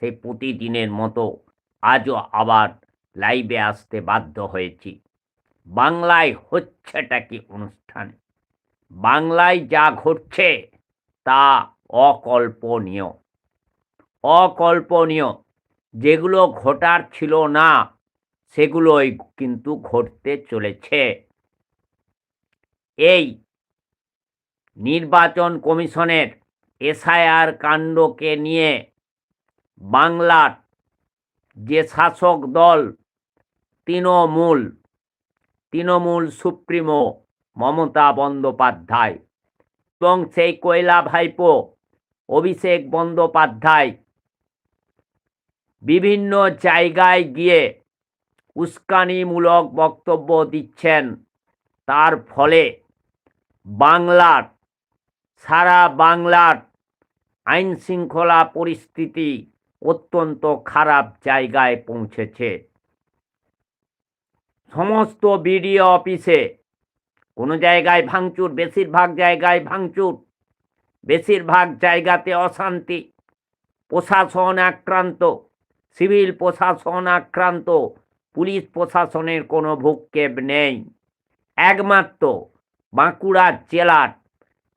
সেই প্রতিদিনের মতো আজও আবার লাইভে আসতে বাধ্য হয়েছি। বাংলায় হচ্ছেটা কি অনুষ্ঠানে? বাংলায় যা ঘটছে তা অকল্পনীয়। অকল্পনীয়। যেগুলো ঘটার ছিল না, সেগুলোই কিন্তু ঘটতে চলেছে। এই নির্বাচন কমিশনের এসআইআর কাণ্ডকে নিয়ে বাংলার যে শাসক দল তৃণমূল তৃণমূল সুপ্রিমো মমতা বন্দ্যোপাধ্যায় এবং সেই কয়লা ভাইপো অভিষেক বন্দ্যোপাধ্যায় বিভিন্ন জায়গায় গিয়ে উস্কানিমূলক বক্তব্য দিচ্ছেন। তার ফলে বাংলার, সারা বাংলার আইন শৃঙ্খলা পরিস্থিতি অত্যন্ত খারাপ জায়গায় পৌঁছেছে। সমস্ত বিডিও অফিসে কোনো জায়গায় ভাঙচুর, বেশিরভাগ জায়গায় ভাঙচুর, বেশিরভাগ জায়গাতে অশান্তি, প্রশাসন আক্রান্ত, সিভিল প্রশাসন আক্রান্ত, পুলিশ প্রশাসনের কোনো ভূক্ষেপ নেই। একমাত্র বাঁকুড়া জেলার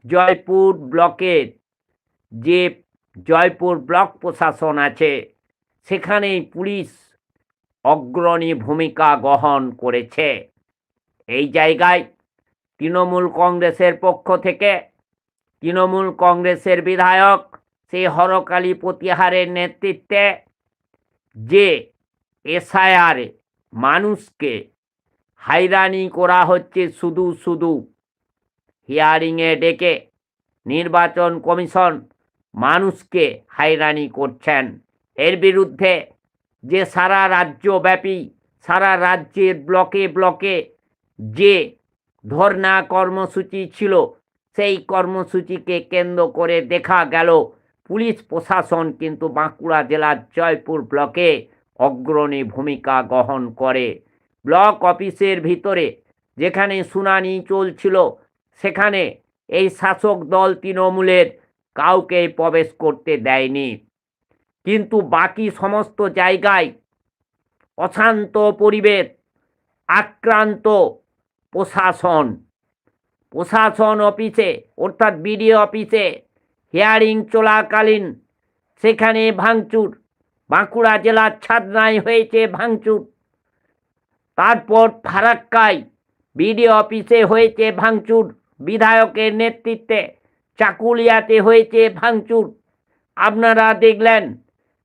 জয়পুর ব্লকের যে জয়পুর ব্লক প্রশাসন আছে, সেখানেই পুলিশ অগ্রণী ভূমিকা গ্রহণ করেছে। এই জায়গায় তৃণমূল কংগ্রেসের পক্ষ থেকে তৃণমূল কংগ্রেসের বিধায়ক সেই হরকালী প্রতিহারের নেতৃত্বে যে এসআইআর মানুষকে হাইরানি করা হচ্ছে শুধু শুধু হিয়ারিংয়ে ডেকে নির্বাচন কমিশন মানুষকে হাইরানি করছেন। এর বিরুদ্ধে যে সারা রাজ্যব্যাপী, সারা রাজ্যের ব্লকে ব্লকে যে ধর্না কর্মসূচি ছিল, সেই কর্মসূচিকে কেন্দ্র করে দেখা গেল, পুলিশ প্রশাসন কিন্তু বাঁকুড়া জেলার জয়পুর ব্লকে অগ্রণী ভূমিকা গ্রহণ করে। ব্লক অফিসের ভিতরে যেখানে শুনানি চলছিল, সেখানে এই শাসক দল তৃণমূলের কাউকে প্রবেশ করতে দেয়নি। কিন্তু বাকি সমস্ত জায়গায় অশান্ত পরিবেশ, আক্রান্ত প্রশাসন। প্রশাসন অফিসে, অর্থাৎ বিডিও অফিসে হিয়ারিং চলাকালীন সেখানে ভাঙচুর। বাঁকুড়া জেলার ছাদনায় হয়েছে ভাঙচুর। তারপর ফারাক্কায় বিডিও অফিসে হয়েছে ভাঙচুর। বিধায়কের নেতৃত্বে চাকুলিয়াতে হয়েছে ভাঙচুর। আপনারা দেখলেন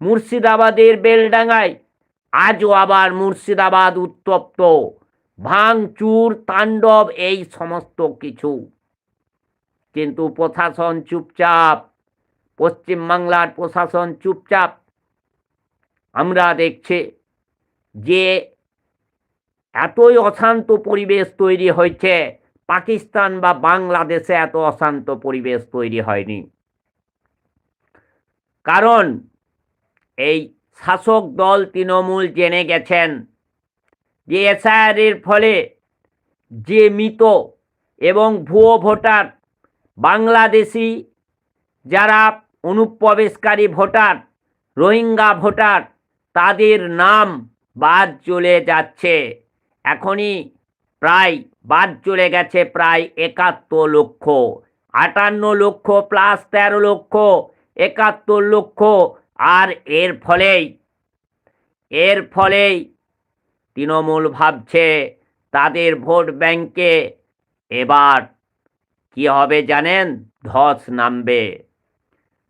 মুর্শিদাবাদের বেলডাঙ্গায় আজও আবার মুর্শিদাবাদ উত্তপ্ত। ভাঙচুর, তাণ্ডব, এই সমস্ত কিছু। কিন্তু প্রশাসন চুপচাপ, পশ্চিমবাংলার প্রশাসন চুপচাপ। আমরা দেখছি যে এতই অশান্ত পরিবেশ তৈরি হয়েছে পাকিস্তান বা বাংলাদেশে এত অশান্ত পরিবেশ তৈরি হয়নি। কারণ এই শাসক দল তৃণমূল জেনে গেছেন যে এসআইআরের ফলে যে মৃত এবং ভুয়ো ভোটার বাংলাদেশি যারা অনুপ্রবেশকারী ভোটার, রোহিঙ্গা ভোটার, তাদের নাম বাদ চলে যাচ্ছে। এখনই প্রায় বাদ চলে গেছে প্রায় একাত্তর লক্ষ। আটান্ন লক্ষ প্লাস তেরো লক্ষ, একাত্তর লক্ষ। আর এর ফলেই এর ফলেই তৃণমূল ভাবছে তাদের ভোট ব্যাংকে এবার কি হবে জানেন? ধস নামবে।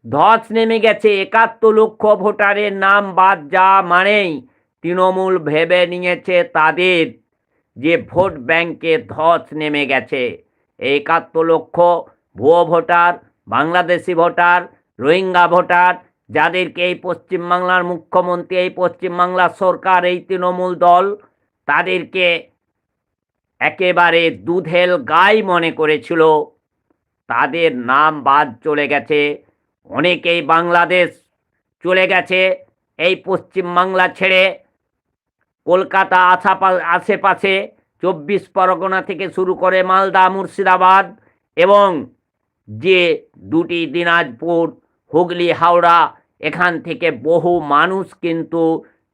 ধস নেমে গেছে, একাত্তর লক্ষ ভোটারের নাম বাদ যা মানেই তৃণমূল ভেবে নিয়েছে তাদের যে ভোট ব্যাংকে ধস নেমে গেছে। একাত্তর লক্ষ ভুয়ো voter, Bangladeshi voter, Rohingya voter, যাদেরকে এই পশ্চিমবাংলার মুখ্যমন্ত্রী, এই পশ্চিমবাংলার সরকার, এই তৃণমূল দল, তাদেরকে একেবারে দুধেল গাই মনে করেছিল। তাদের নাম বাদ চলে গেছে। অনেকেই বাংলাদেশ চলে গেছে। এই পশ্চিমবাংলা ছেড়ে কলকাতা আশাপা আশেপাশে চব্বিশ পরগনা থেকে শুরু করে মালদা, মুর্শিদাবাদ এবং যে দুটি দিনাজপুর, হুগলি, হাওড়া, এখান থেকে বহু মানুষ কিন্তু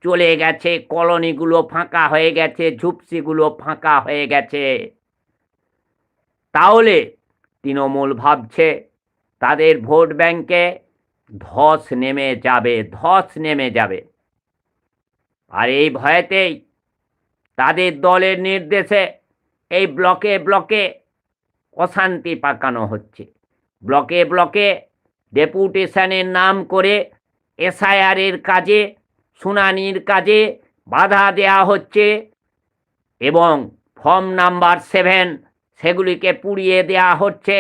চলে গেছে। কলোনিগুলো ফাঁকা হয়ে গেছে, ঝুপসিগুলো ফাঁকা হয়ে গেছে। তাহলে তৃণমূল ভাবছে তাদের ভোট ব্যাংকে ধস নেমে যাবে, ধস নেমে যাবে। আর এই ভয়েতেই তাদের দলের নির্দেশে এই ব্লকে ব্লকে অশান্তি পাকানো হচ্ছে। ব্লকে ব্লকে ডেপুটেশনের নাম করে এসআইআরের কাজে, শুনানির কাজে বাধা দেয়া হচ্ছে এবং ফর্ম নাম্বার সেভেন সেগুলিকে পুড়িয়ে দেয়া হচ্ছে,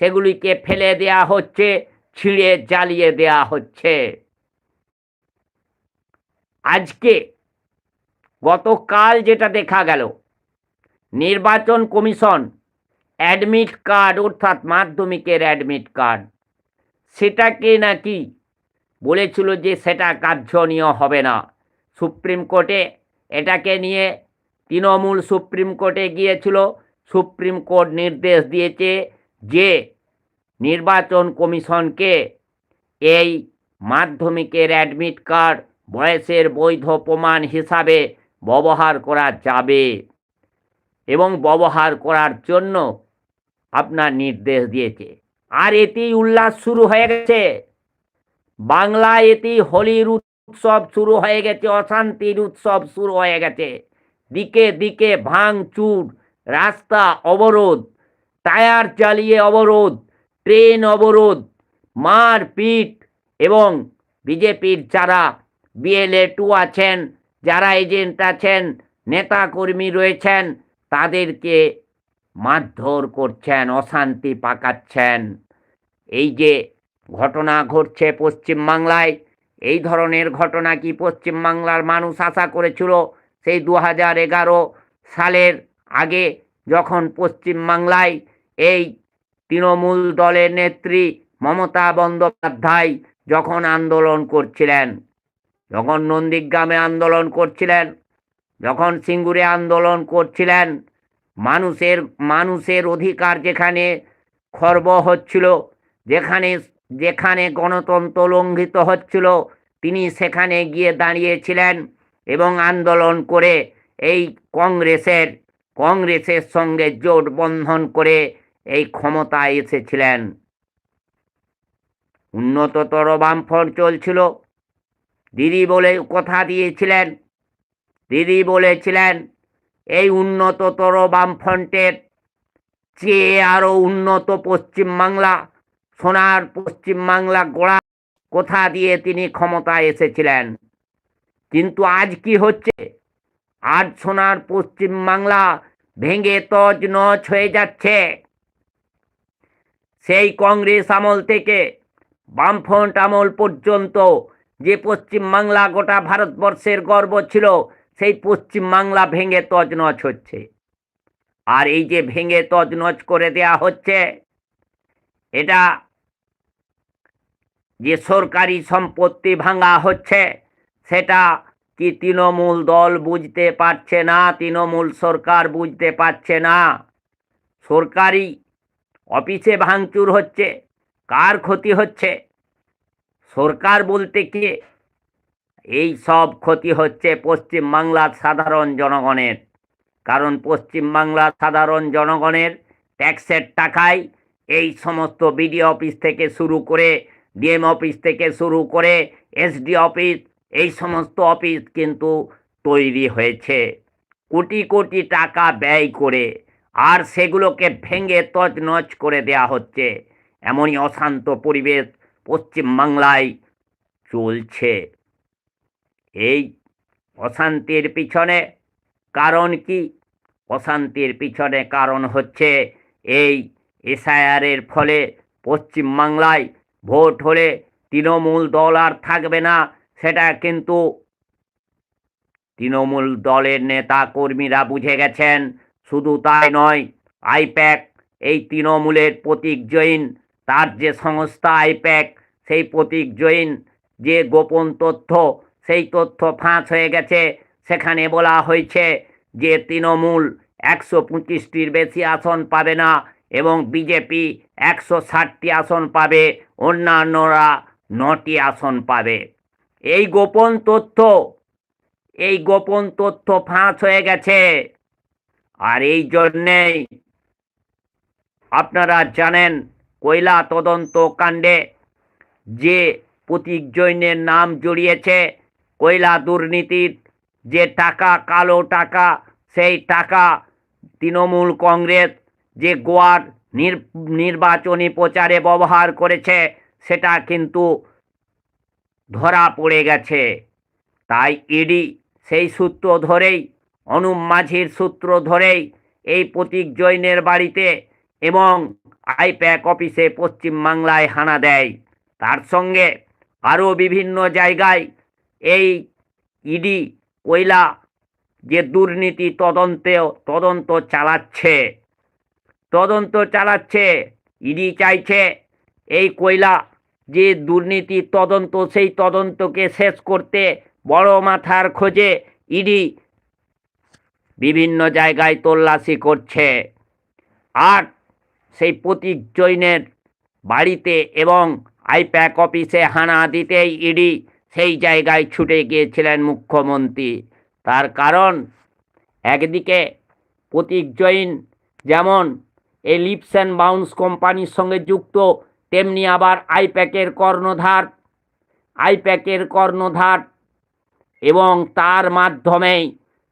সেগুলিকে ফেলে দেয়া হচ্ছে, ছিঁড়ে জ্বালিয়ে দেয়া হচ্ছে। আজকে গতকাল যেটা দেখা গেল, নির্বাচন কমিশন অ্যাডমিট কার্ড, অর্থাৎ মাধ্যমিকের অ্যাডমিট কার্ড, সেটাকে নাকি বলেছিল যে সেটা কার্যনীয় হবে না। সুপ্রিম কোর্টে এটাকে নিয়ে তৃণমূল সুপ্রিম কোর্টে গিয়েছিল। সুপ্রিম কোর্ট নির্দেশ দিয়েছে যে নির্বাচন কমিশনকে এই মাধ্যমিকের অ্যাডমিট কার্ড বয়সের বৈধ প্রমাণ হিসাবে ব্যবহার করা যাবে এবং ব্যবহার করার জন্য আপনার নির্দেশ দিয়েছে। আর এটি উল্লাস শুরু হয়ে গেছে। বাংলায় এটি হোলির উৎসব শুরু হয়ে গেছে, অশান্তির উৎসব শুরু হয়ে গেছে। দিকে দিকে ভাঙচুর, রাস্তা অবরোধ, টায়ার চালিয়ে অবরোধ, ট্রেন অবরোধ, মারপিট এবং বিজেপির যারা বিএলএ টু আছেন, যারা এজেন্ট আছেন, নেতাকর্মী রয়েছেন, তাদেরকে মারধর করছেন, অশান্তি পাকাচ্ছেন। এই যে ঘটনা ঘটছে পশ্চিমবাংলায়, এই ধরনের ঘটনা কি পশ্চিমবাংলার মানুষ আশা করেছিল? সেই দু হাজার এগারো সালের আগে যখন পশ্চিমবাংলায় এই তৃণমূল দলের নেত্রী মমতা বন্দ্যোপাধ্যায় যখন আন্দোলন করছিলেন যখন নন্দীগ্রামে আন্দোলন করছিলেন, যখন সিঙ্গুরে আন্দোলন করছিলেন, মানুষের মানুষের অধিকার যেখানে খর্ব হচ্ছিল, যেখানে যেখানে গণতন্ত্র লঙ্ঘিত হচ্ছিল, তিনি সেখানে গিয়ে দাঁড়িয়েছিলেন এবং আন্দোলন করে এই কংগ্রেসের কংগ্রেসের সঙ্গে জোট বন্ধন করে এই ক্ষমতায় এসেছিলেন। উন্নততর বামফ্রন্ট চলছিল। দিদি বলে কথা দিয়েছিলেন। দিদি বলেছিলেন, এই উন্নততর বামফ্রন্টের চেয়ে আরও উন্নত পশ্চিমবাংলা সোনার পশ্চিমবাংলা গোড়া কথা দিয়ে তিনি ক্ষমতায় এসেছিলেন? কিন্তু আজ কি হচ্ছে? আজ সোনার পশ্চিমবাংলা ভেঙে তজ নচ হয়ে যাচ্ছে। সেই কংগ্রেস আমল থেকে বামফ্রন্ট আমল পর্যন্ত যে পশ্চিমবাংলা গোটা ভারতবর্ষের গর্ব ছিল, সেই পশ্চিমবাংলা ভেঙে তজনচ হচ্ছে। আর এই যে ভেঙে তজনচ করে দেয়া হচ্ছে, এটা যে সরকারি সম্পত্তি ভাঙা হচ্ছে, সেটা কি তৃণমূল দল বুঝতে পারছে না, তৃণমূল সরকার বুঝতে পারছে না? সরকারি অফিসে ভাঙচুর হচ্ছে, কার ক্ষতি হচ্ছে? সরকার বলতে কি? এই সব ক্ষতি হচ্ছে পশ্চিমবাংলার সাধারণ জনগণের। কারণ পশ্চিমবাংলার সাধারণ জনগণের ট্যাক্সের টাকায় এই সমস্ত বিডি অফিস থেকে শুরু করে ডিএম অফিস থেকে শুরু করে এসডি অফিস, এই সমস্ত অফিস কিন্তু তৈরি হয়েছে। কোটি কোটি টাকা ব্যয় করে আর সেগুলোকে ভেঙে তছনছ করে দেয়া হচ্ছে। এমনই অশান্ত পরিবেশ পশ্চিমবাংলায় চলছে। এই অশান্তির পিছনে কারণ কি? অশান্তির পিছনে কারণ হচ্ছে এই এসআইআরের ফলে পশ্চিমবাংলায় ভোট হলে তৃণমূল দল আর থাকবে না, সেটা কিন্তু তৃণমূল দলের নেতা কর্মীরা বুঝে গেছেন। শুধু তাই নয়, আইপ্যাক এই তৃণমূলের প্রতীক জৈন তার যে সংস্থা আইপ্যাক, সেই প্রতীক জৈন, যে গোপন তথ্য, সেই তথ্য ফাঁস হয়ে গেছে। সেখানে বলা হয়েছে যে তৃণমূল একশো পঁচিশটির বেশি আসন পাবে না এবং বিজেপি একশো ষাটটি আসন পাবে, অন্যান্যরা নটি আসন পাবে। এই গোপন তথ্য, এই গোপন তথ্য ফাঁস হয়ে গেছে। আর এই জন্যেই আপনারা জানেন কয়লা তদন্ত কাণ্ডে যে প্রতীক জৈনের নাম জড়িয়েছে কয়লা দুর্নীতির যে টাকা, কালো টাকা, সেই টাকা তৃণমূল কংগ্রেস যে গোয়ার নির- নির্বাচনী প্রচারে ব্যবহার করেছে, সেটা কিন্তু ধরা পড়ে গেছে। তাই ইডি সেই সূত্র ধরেই, অনুপ মাঝির সূত্র ধরেই এই প্রতীক জৈনের বাড়িতে এবং আইপ্যাক অফিসে পশ্চিমবাংলায় হানা দেয়। তার সঙ্গে আরও বিভিন্ন জায়গায় এই ইডি কয়লা যে দুর্নীতি তদন্তেও তদন্ত চালাচ্ছে। তদন্ত চালাচ্ছে, ইডি চাইছে এই কয়লা যে দুর্নীতি তদন্ত, সেই তদন্তকে শেষ করতে বড় মাথার খোঁজে ইডি বিভিন্ন জায়গায় তল্লাশি করছে। আর সেই প্রতীক জৈনের বাড়িতে এবং আইপ্যাক অফিসে হানা দিতেই ইডি সেই জায়গায় ছুটে গিয়েছিলেন মুখ্যমন্ত্রী। তার কারণ, একদিকে প্রতীক জৈন যেমন এই লিপস অ্যান্ড বাউন্স কোম্পানির সঙ্গে যুক্ত, তেমনি আবার আইপ্যাকের কর্ণধার আইপ্যাকের কর্ণধার এবং তার মাধ্যমেই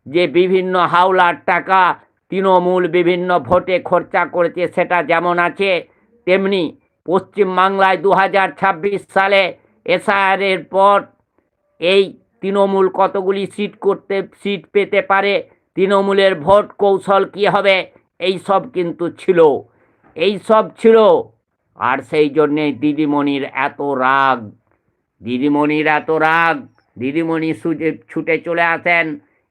যে বিভিন্ন হাওলার টাকা তৃণমূল বিভিন্ন ভোটে খরচা করেছে, সেটা যেমন আছে, তেমনি পশ্চিমবাংলায় দু হাজার ছাব্বিশ সালে এসআইআরের পর এই তৃণমূল কতগুলি সিট করতে, সিট পেতে পারে, তৃণমূলের ভোট কৌশল কী হবে, এই সব কিন্তু ছিল। এই সব ছিল। আর সেই জন্যে দিদিমণির এত রাগ। দিদিমণির এত রাগ। দিদিমণি সুজে ছুটে চলে আসেন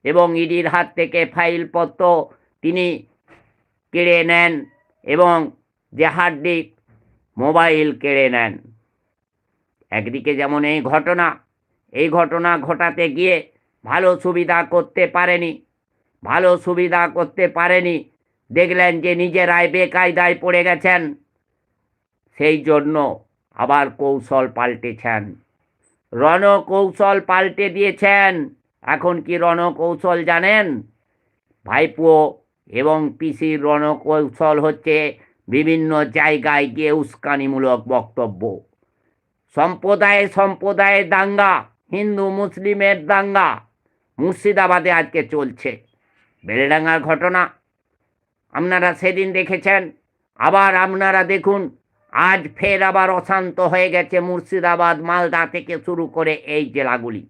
এবং ইডির হাত থেকে ফাইলপত্র তিনি কেড়ে নেন এবং যে মোবাইল কেড়ে নেন। একদিকে যেমন এই ঘটনা এই ঘটনা ঘটাতে গিয়ে ভালো সুবিধা করতে পারেনি, ভালো সুবিধা করতে পারেনি, দেখলেন যে নিজেরাই বেকায়দায় পড়ে গেছেন, সেই জন্য আবার কৌশল পাল্টেছেন। রণকৌশল পাল্টে দিয়েছেন। এখন কি রণকৌশল জানেন? ভাইপো এবং পিসির রণকৌশল হচ্ছে বিভিন্ন জায়গায় গিয়ে উস্কানিমূলক বক্তব্য। সম্প্রদায়ে সম্প্রদায়ে দাঙ্গা, হিন্দু মুসলিমের দাঙ্গা মুর্শিদাবাদে আজকে চলছে। বেলডাঙ্গার ঘটনা। আপনারা সেদিন দেখেছেন, আবার আপনারা দেখুন, আজ ফের আবার অশান্ত হয়ে গেছে মুর্শিদাবাদ, মালদা থেকে শুরু করে এই জেলাগুলি।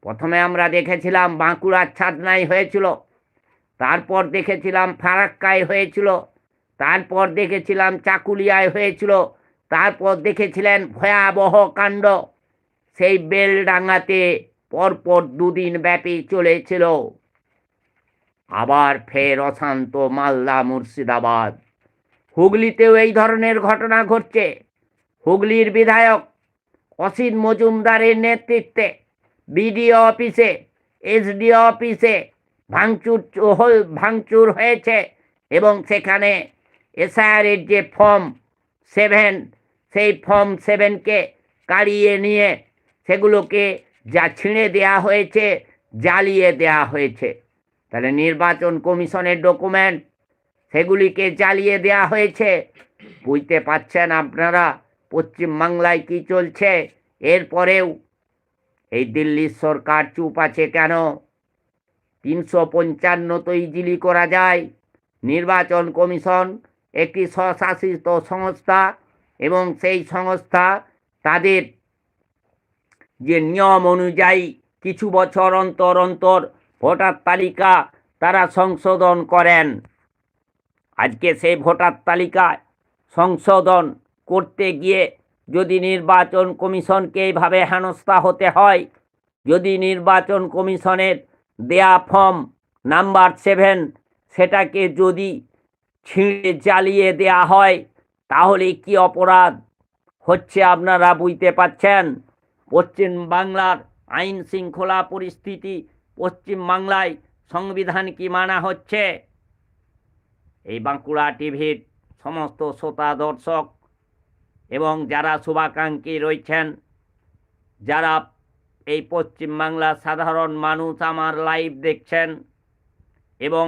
প্রথমে আমরা দেখেছিলাম বাঁকুড়ার ছাদনাই হয়েছিল। তারপর দেখেছিলাম ফারাক্কায় হয়েছিল, তারপর দেখেছিলাম চাকুলিয়ায় হয়েছিল, তারপর দেখেছিলেন ভয়াবহ কাণ্ড। সেই বেলডাঙ্গাতে পরপর দুদিন ব্যাপী চলেছিল। আবার ফের অশান্ত মালদা মুর্শিদাবাদ। হুগলিতেও এই ধরনের ঘটনা ঘটছে। হুগলির বিধায়ক অসিত মজুমদারের নেতৃত্বে বিডিও অফিসে, এসডিও অফিসে ভাঙচুর ভাঙচুর হয়েছে এবং সেখানে এসআইআরের যে ফর্ম সেভেন, সেই ফর্ম সেভেনকে কাড়িয়ে নিয়ে সেগুলোকে যা ছিঁড়ে দেয়া হয়েছে, জ্বালিয়ে দেয়া হয়েছে। তাহলে নির্বাচন কমিশনের ডকুমেন্ট সেগুলিকে জ্বালিয়ে দেয়া হয়েছে। বুঝতে পাচ্ছেন আপনারা পশ্চিমবাংলায় কি চলছে? এরপরেও এই দিল্লির সরকার চুপ আছে কেন? তিনশো পঞ্চান্ন তো ইজিলি করা যায়। নির্বাচন কমিশন একটি স্বশাসিত সংস্থা এবং সেই সংস্থা তাদের যে নিয়ম অনুযায়ী কিছু বছর অন্তর অন্তর ভোটার তালিকা তারা সংশোধন করেন। আজকে সেই ভোটার তালিকায় সংশোধন করতে গিয়ে যদি নির্বাচন কমিশনকে এইভাবে হেনস্থা হতে হয়, যদি নির্বাচন কমিশনের দেয়া ফর্ম নাম্বার সেভেন, সেটাকে যদি ছিঁড়ে জ্বালিয়ে দেয়া হয়, তাহলে কি অপরাধ হচ্ছে আপনারা বুঝতে পাচ্ছেন পশ্চিম বাংলার আইন শৃঙ্খলা পরিস্থিতি পশ্চিম বাংলায় সংবিধান কি মানা হচ্ছে? এই বাঁকুড়া টিভির সমস্ত শ্রোতা দর্শক এবং যারা শুভাকাঙ্ক্ষী রয়েছেন, যারা এই পশ্চিমবাংলার সাধারণ মানুষ আমার লাইভ দেখছেন এবং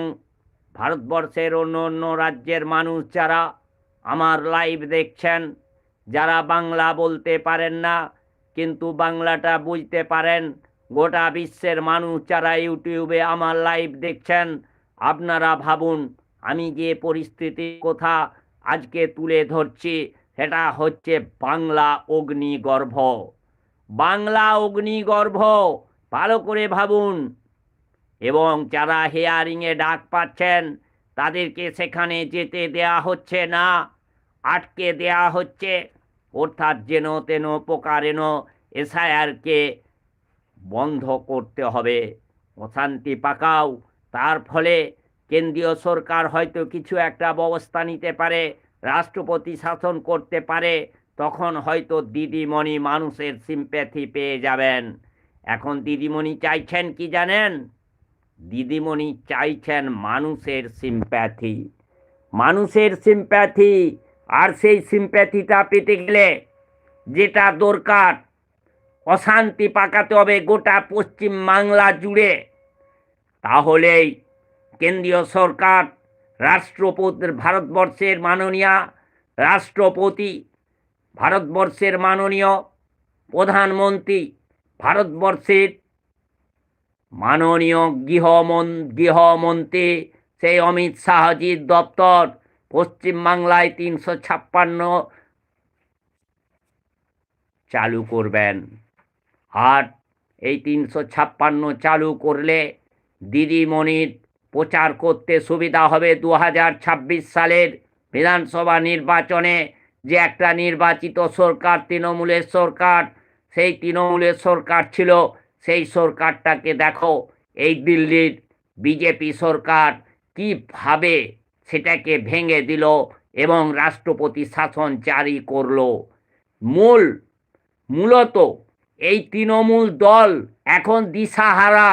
ভারতবর্ষের অন্য অন্য রাজ্যের মানুষ যারা আমার লাইভ দেখছেন, যারা বাংলা বলতে পারেন না, কিন্তু বাংলাটা বুঝতে পারেন, গোটা বিশ্বের মানুষ যারা ইউটিউবে আমার লাইভ দেখছেন, আপনারা ভাবুন, আমি যে পরিস্থিতির কথা আজকে তুলে ধরছি, সেটা হচ্ছে বাংলা অগ্নিগর্ভ। বাংলা অগ্নিগর্ভ, ভালো করে ভাবুন। এবং যারা হেয়ারিংয়ে ডাক পাচ্ছেন, তাদেরকে সেখানে যেতে দেয়া হচ্ছে না, আটকে দেয়া হচ্ছে। অর্থাৎ যেন তেন প্রকারেণ এসআইআরকে বন্ধ করতে হবে। অশান্তি পাকাও। তার ফলে কেন্দ্রীয় সরকার হয়তো কিছু একটা ব্যবস্থা নিতে পারে, রাষ্ট্রপতি শাসন করতে পারে তখন হয়তো দিদিমণি মানুষের সিম্প্যাথি পেয়ে যাবেন। এখন দিদিমণি চাইছেন কি জানেন? দিদিমণি চাইছেন মানুষের সিম্প্যাথি মানুষের সিম্প্যাথি আর সেই সিম্প্যাথিটা পেতে গেলে যেটা দরকার, অশান্তি পাকাতে হবে গোটা পশ্চিম বাংলা জুড়ে। তাহলেই কেন্দ্রীয় সরকার, রাষ্ট্রপতি, ভারতবর্ষের মাননীয় রাষ্ট্রপতি ভারতবর্ষের মাননীয় প্রধানমন্ত্রী, ভারতবর্ষের মাননীয় গৃহমন, গৃহমন্ত্রী সেই অমিত শাহজির দপ্তর, পশ্চিমবাংলায় তিনশো ছাপ্পান্ন চালু করবেন। আর এই তিনশো ছাপ্পান্ন চালু করলে দিদিমণির প্রচার করতে সুবিধা হবে দু হাজার ছাব্বিশ সালের বিধানসভা নির্বাচনে। যে একটা নির্বাচিত সরকার, তৃণমূলের সরকার, সেই তৃণমূলের সরকার ছিল, সেই সরকারটাকে দেখো, এই দিল্লির বিজেপি সরকার কীভাবে সেটাকে ভেঙে দিল এবং রাষ্ট্রপতি শাসন জারি করল। মূল, মূলত এই তৃণমূল দল এখন দিশাহারা।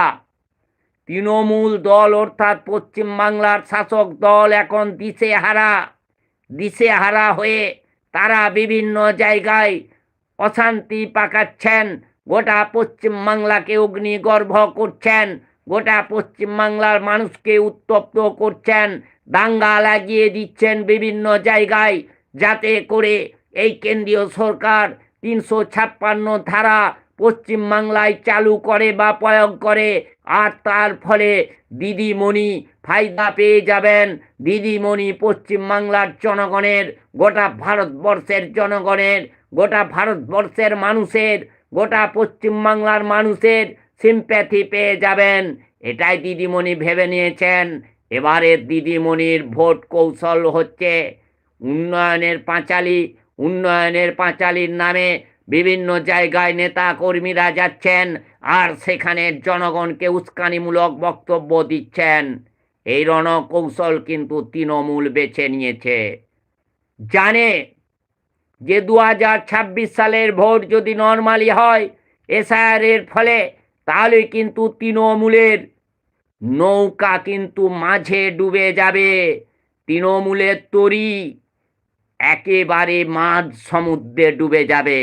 তৃণমূল দল অর্থাৎ পশ্চিমবাংলার শাসক দল এখন দিশেহারা। দিশেহারা হয়ে তারা বিভিন্ন জায়গায় অশান্তি পাকাচ্ছেন। গোটা পশ্চিমবাংলাকে অগ্নিগর্ভ করছেন। গোটা পশ্চিমবাংলার মানুষকে উত্তপ্ত করছেন। দাঙ্গা লাগিয়ে দিচ্ছেন বিভিন্ন জায়গায়। যাতে করে এই কেন্দ্রীয় সরকার তিনশো ছাপ্পান্ন ধারা পশ্চিমবাংলায় চালু করে বা প্রয়োগ করে, আর তার ফলে দিদিমণি ফায়দা পেয়ে যাবেন। দিদিমণি পশ্চিমবাংলার জনগণের, গোটা ভারতবর্ষের জনগণের, গোটা ভারতবর্ষের মানুষের, গোটা পশ্চিমবাংলার মানুষের সিম্প্যাথি পেয়ে যাবেন। এটাই দিদিমণি ভেবে নিয়েছেন। এবারে দিদিমণির ভোট কৌশল হচ্ছে উন্নয়নের পাঁচালী। উন্নয়নের পাঁচালীর নামে বিভিন্ন জায়গায় নেতা কর্মীরা যাচ্ছেন আর সেখানে জনগণকে উস্কানিমূলক বক্তব্য দিচ্ছেন। এই রণকৌশল কিন্তু তৃণমূল বেছে নিয়েছে। জানে যে দু হাজার ছাব্বিশ সালের ভোট যদি নর্মালি হয় এসআইআরের ফলে, তাহলে কিন্তু তৃণমূলের নৌকা কিন্তু মাঝে ডুবে যাবে। তৃণমূলের তরি একেবারে মাঝ সমুদ্রে ডুবে যাবে।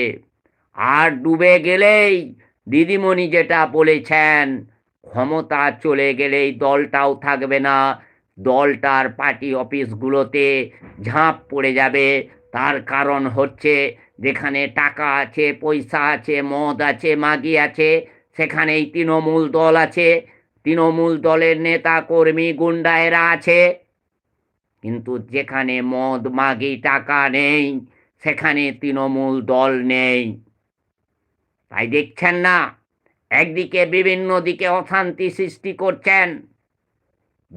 আর ডুবে গেলেই দিদিমণি যেটা বলেছেন, ক্ষমতা চলে গেলেই দলটাও থাকবে না। দলটার পার্টি অফিসগুলোতে ঝাঁপ পড়ে যাবে। তার কারণ হচ্ছে যেখানে টাকা আছে, পয়সা আছে, মদ আছে, মাগি আছে, সেখানেই তৃণমূল দল আছে। তৃণমূল দলের নেতা কর্মী গুন্ডায়েরা আছে। কিন্তু যেখানে মদ, মাগি, টাকা নেই, সেখানে তৃণমূল দল নেই। তাই দেখছেন না? একদিকে বিভিন্ন দিকে অশান্তি সৃষ্টি করছেন।